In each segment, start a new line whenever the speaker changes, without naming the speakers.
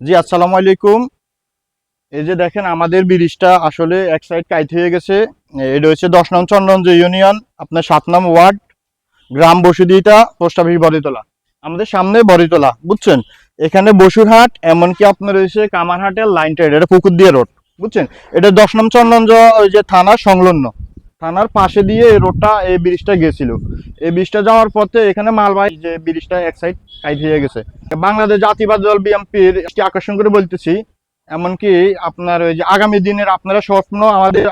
জি, আসসালামু আলাইকুম। এই যে দেখেন, আমাদের ব্রিজটা আসলে এক সাইড কাইট হয়ে গেছে। এটা হচ্ছে দশ নং চন্দ্রঞ্জ ইউনিয়ন আপনার সাত নং ওয়ার্ড, গ্রাম বসুদিতা, পোস্ট অফিস বরিতলা আমাদের সামনে বরিতলা বুঝছেন? এখানে বসুরহাট, এমনকি আপনার রয়েছে কামারহাটের লাইন ট্রেড এটা পুকুর দিয়ে রোড বুঝছেন? এটা দশ নং চন্দ্রঞ্জ ওই যে থানা সংলগ্ন। থানার পাশে দিয়ে এই রোডটা এই ব্রিজটা গেছিল। এই ব্রিজটা যাওয়ার পথে এখানে মালবাহী যে ব্রিজটা এক সাইড কাইট হয়ে গেছে। বাংলাদেশ জাতীয়বাদ দল বিএনপির আকর্ষণ করে বলতেছি, এমনকি আপনার ওই যে আগামী দিনের আপনারা স্বপ্ন, আমাদের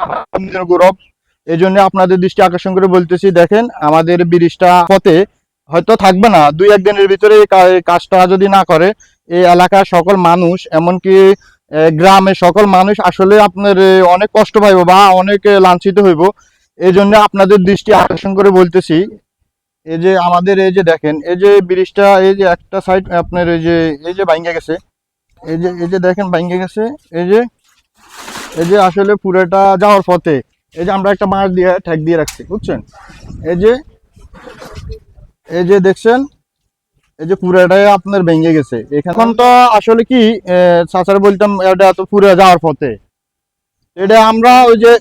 গৌরব এই জন্য আপনাদের দৃষ্টি আকর্ষণ করে বলতেছি, দেখেন আমাদের ব্রিজটা পথে হয়তো থাকবে না। দুই একদিনের ভিতরে এই কাজটা যদি না করে, এই এলাকার সকল মানুষ, এমনকি গ্রামের সকল মানুষ আসলে আপনার অনেক কষ্ট পাইব বা অনেক লাঞ্ছিত হইব। এই জন্য আপনাদের দৃষ্টি আকর্ষণ করে বলতেছি এই যে আমাদের এই যে দেখেন এই যে ব্রিজটা এই যে একটা সাইড আপনার এই যে এই যে ভাঙ্গে গেছে এই যে এই যে দেখেন ভাঙ্গে গেছে এই যে এই যে আসলে পুরোটা যাওয়ার পথে এই যে আমরা একটা বাঁশ দিয়ে ঠেক দিয়ে রাখছি বুঝছেন এই যে এই যে দেখছেন এই যে পুরোটাই আপনার ভেঙে গেছে এখন তো আসলে কি চাচার বলতাম এটা তো পুরো যাওয়ার পথে এটা আমরা ওই যে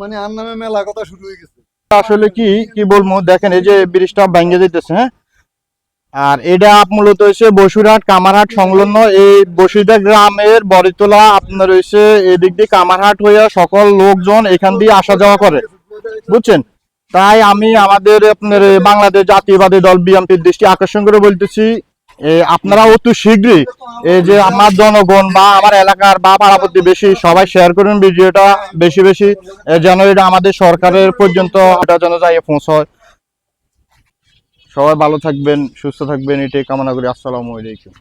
মানে আর নামে মেলা কথা শুরু হয়ে গেছে।
আসলে কি কি বলব, দেখেন এই যে ব্রিজটা ভেঙে যেতেছে হ্যাঁ? আর এটা মূলত হচ্ছে বসুরহাট, কামারহাট সংলগ্ন এই বসুরহাট গ্রামের বরিতলা আপনার হচ্ছে এদিক দিয়ে কামারহাট হইয়া সকল লোকজন এখান দিয়ে আসা যাওয়া করে, বুঝছেন? তাই আমি আমাদের আপনার বাংলাদেশ জাতীয়বাদী দল, বিএনপির দৃষ্টি আকর্ষণ করে বলতেছি আপনারা অতি শীঘ্রই এই যে আমার জনগণ বা আমার এলাকার বা পাড়া প্রতিবেশী সবাই শেয়ার করুন ভিডিওটা বেশি বেশি যেন এটা আমাদের সরকারের পর্যন্ত এটা যেন যাই পৌঁছয়। সবাই ভালো থাকবেন, সুস্থ থাকবেন, এটাই কামনা করি। আসসালামু আলাইকুম।